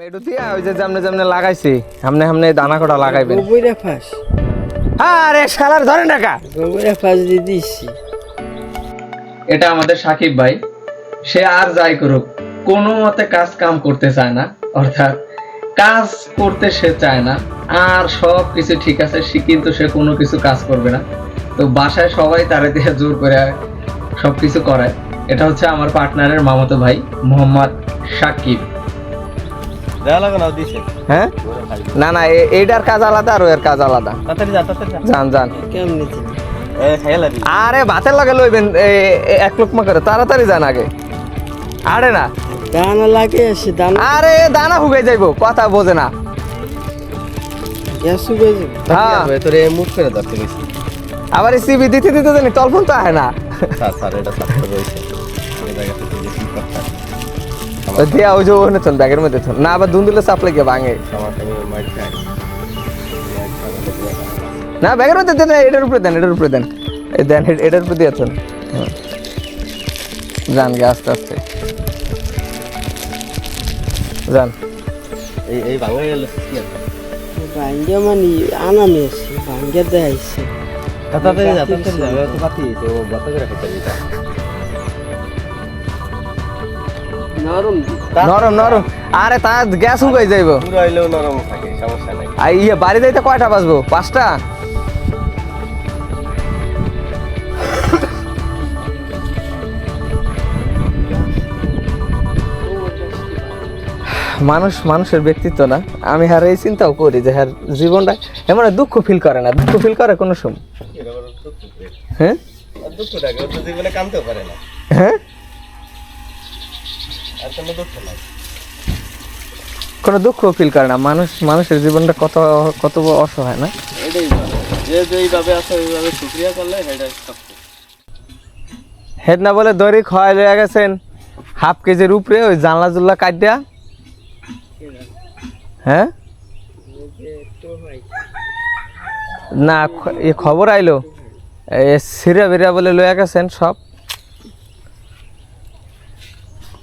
মেডু দিয়া ওই যে যেমনে যেমনে লাগাইছি সামনে সামনে দানা কটা লাগাইবেন। গোবরে ফাঁস। আরে শালার ধরে টাকা গোবরে ফাঁস দিয়ে দিচ্ছি এটা আমাদের সাকিব ভাই। সে আর যাই করুক কোনো মতে কাজ কাম করতে চায় না অর্থাৎ কাজ করতে সে চায় না আর সব কিছু ঠিক আছে সে কিন্তু সে কোনো কিছু কাজ করবে না। তো বাসায় সবাই তারে দিয়ে জোর করে সব কিছু করায়। এটা হচ্ছে আমার পার্টনারের মামাতো ভাই মোহাম্মদ সাকিব। হ্যাঁ? না না এইটার কাজ আলাদা আর ওর কাজ আলাদা। যান যান। আরে ভাতের লগে লইবেন এক লোকমা করে। তাড়াতাড়ি যান আগে। আরে না। দানা লাগে আসে দানা আরে দানা হুগে যাইবো কথা বোঝে না। হ্যাঁ। তোরে মুখ করে আবার সিবি দিতে দিতে জানি তলফোন তো আহে না। স্যার স্যার এটা স্যার দিয়া ওই যে ওখানে চল ব্যাগের মধ্যে চল। না আবার দুন্দুলে চাপ লেগে ভাঙে। আমার সঙ্গে মাইট খাই না ব্যাগের মধ্যে দেন এটার উপরে দেন এটার উপরে দেন। দেন এটার উপরে দিয়ে চল। যান গে আস্তে আস্তে। যান। এই এই ভাঙা গেল ভাঙ্গা মানে আনামি আছে ভাঙ্গা দেখাইছে। তাড়াতাড়ি যা তাড়াতাড়ি যা তো পাতি তো বাতা করে খাইতে নরম। নরম আরে তা গ্যাস যাইব। নরম থাকে সমস্যা নাই। আর ইয়ে বাড়ি যাইতে কয়টা বাজবো? পাঁচটা? মানুষ মানুষের ব্যক্তিত্ব না। আমি হার এই চিন্তাও করি যে হ্যার জীবনটা এমন দুঃখ ফিল করে না। দুঃখ ফিল করে কোনো সময়। হ্যাঁ? জীবনে কামতেও পারে না। হ্যাঁ? দুঃখ নাই কোনো দুঃখ ফিল করে না। মানুষ মানুষের জীবনটা কত কত অসহায় না? এটাই যে যেইভাবে আছে ওইভাবে শুক্রিয়া করলে সেটা হেড না বলে দড়ি খয় লয়ে গেছেন। হাফ কেজির উপরে ওই জানলা জুল্লা কাটিয়া হ্যাঁ? না এ খবর আইলো। এ সিরা বিরা বলে লয়ে গেছেন সব।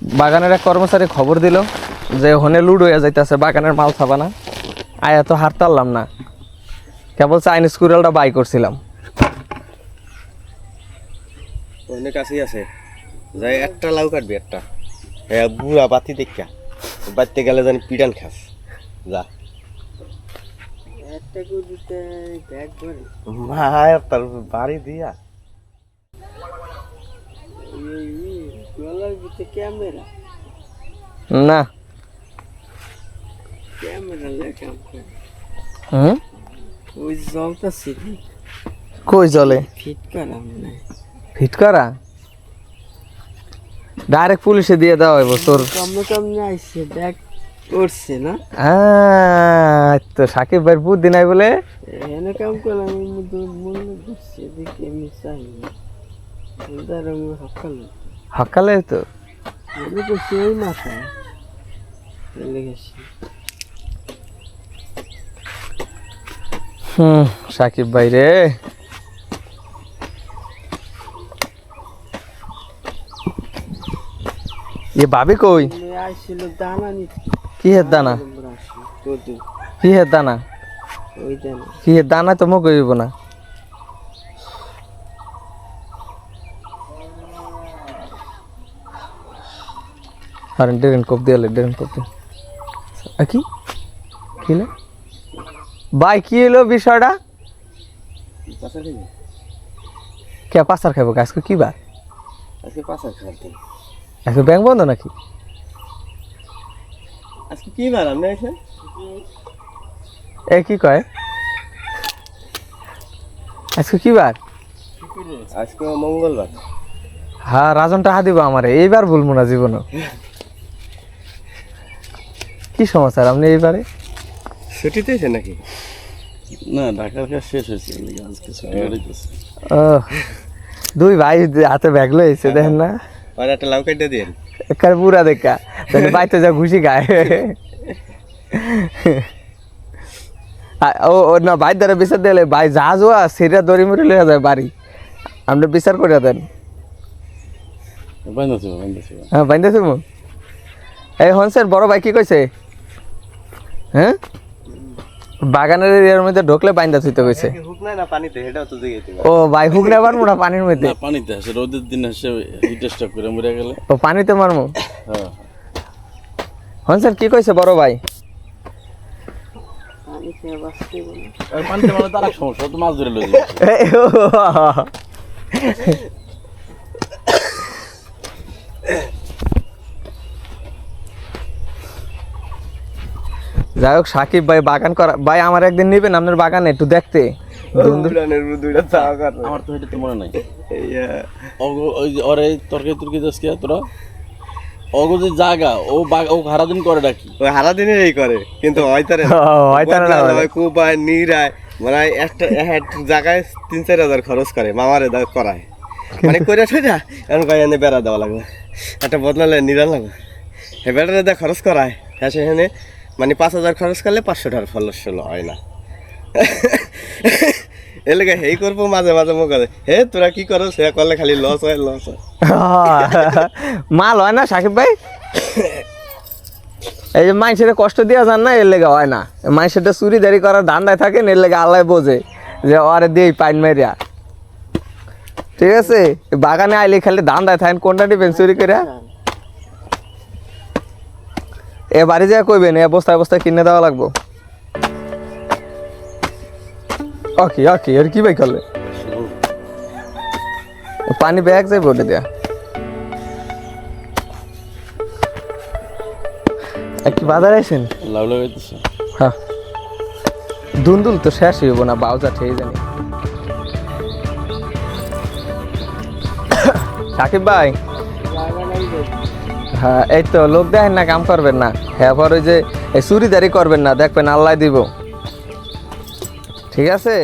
বাগানের এক কর্মচারী খবর দিল যে হনে লুড হয়ে যাইতেছে বাগানের মাল খাবা না। আয়া তো হারতারলাম না। কেবল চাইনিজ কুড়ালটা বাই করছিলাম। ওখানে কাছেই আছে। যাই একটা লাউ কাটবি একটা। হ্যাঁ বুড়া বাতি দেখা বাড়তে গেলে জানি পিটান খাস। যা। একটা বাড়ি দিয়া এই ক্যামেরা না ক্যামেরা লেখাম করে হুম ওই জলটা ছিল কই জলে ফিট করা মানে ফিট করা ডাইরেক্ট পুলিশে দিয়ে দেওয়া হইব তোর কমে কমে আইসে ব্যাগ করছে না আহ, তো সাকিব ভাইয়ের বুদ্ধি নাই বলে এনে কাম করলাম মনে করছি দেখি আমি চাই আমি সকাল তো করছি ওই মাথায় চলে গেছি হুম সাকিব ভাই রে। এ কই? মনে আইছিল দানা নিতে। কি হের দানা আমরা আসি কদু কি হের দানা? ওই দানা কি হের দানা তো মোক হইব না আর ডেরেন কোপ দিয়ে ডেরেন কোপ দিয়ে। কি? কি? ভাই কি এলো বিষয়টা? কে পাচার খাব আজকে কি বার? আজকে পাশা খাইতে আজকে ব্যাংক বন্ধ নাকি? আজকে কি বার আপনি এ কি কয়? আজকে কি বার? আজকে মঙ্গলবার। হ্যাঁ রাজনটা হা দিব আমারে। এইবার বলব না জীবনও। কি সমাচার? আপনি এইবারে? ছুটিতে এসে নাকি? না ঢাকার কাজ শেষ হয়েছে আজকে ও। দুই ভাই হাতে ব্যাগ লইছে দেখেন না? আর একটা লাউ কাটতে দিন। একার পুরা দেখা। তাহলে বাইতে যা ঘুষি গায় ও ও না ভাই দ্বারা বিচার দিলে ভাই যা যোয়া সেটা দড়ি মুড়ি লইয়া যায় বাড়ি। আপনি বিচার করিয়া দেন। হ্যাঁ বাইন্দে এই হনসের বড় ভাই কি কইছে? হ্যাঁ? বাগানের এরিয়ার মধ্যে ঢুকলে বাইন্দা থুইতে কইছে হুক নাই না পানিতে এটাও তো দিকে ও ভাই হুক নেবার মোটা পানির মধ্যে? না পানিতে আসে রোদের দিন আসে হিট স্টক করে মরে গেলে। ও পানিতে মারমু? হ্যাঁ। হনসেন কি কইছে বড় ভাই? পানিতে মানে তার সমস্যা তো মাছ ধরে লই যাই হোক সাকিব ভাই বাগান করা ভাই আমার একদিন নিবেন আপনার বাগানে একটু দেখতে। উড়ানের দুইটা চাওয়া কর। আমার তো এটা তো মনে নাই। ইয়া। অগো- ওই যে ওরে তরকারি তুরকি দাস তোরা? অগো যে জায়গা ও ও সারাদিন করে ডাকি ওই হারা এই করে কিন্তু হয়তারে ও, হয়তারে না বলে। কুপায় নিরায় মানে একটা একটা জায়গায় তিন চার হাজার খরচ করে মামারে দা করায়। মানে করে ঠেটা এখন কয় এনে বেড়া দেওয়া লাগবে। একটা বদলালে লাগবে। দা খরচ করায় হ্যাঁ সেখানে মানে পাঁচ হাজার খরচ করলে পাঁচশো টাকার ফলস হয় না। এলাকা হেই করব, মাঝে মাঝে মুখ হে, তোরা কি করো সে করলে খালি লস হয় লস হয়। মাল হয় না, সাকিব ভাই? এই যে মাইসের কষ্ট দিয়া যান না, এর লেগে হয় না। মাইসেরটা চুরি দাঁড়ি করার ধান্দায় থাকেন, এর লেগে আল্লাহ বোঝে যে ওরে দিয়ে পাইন মেরিয়া ঠিক আছে? বাগানে আইলে খালি ধান্দায় থাকেন, কোনটা নিবেন চুরি করে এ বাড়ি যা কইবেন এ বস্তায় বস্তায় কিনে দেওয়া লাগবো। ওকে ওকে এর কি ভাই করলে? পানি ব্যাগ যাই বলে দেয়া। একটু বাজার আইসেন? লাউ লাগাইতেছে হ্যাঁ। দুন্দুল তো শেষ হইব না বাউজা ঠিক জানি সাকিব ভাই হ্যাঁ এই তো, লোক দেখেন না, কাম করবেন না। হ্যাঁ পর ওই যে চুরিদারি করবেন না, দেখবেন আল্লাহ দিব। ঠিক আছে?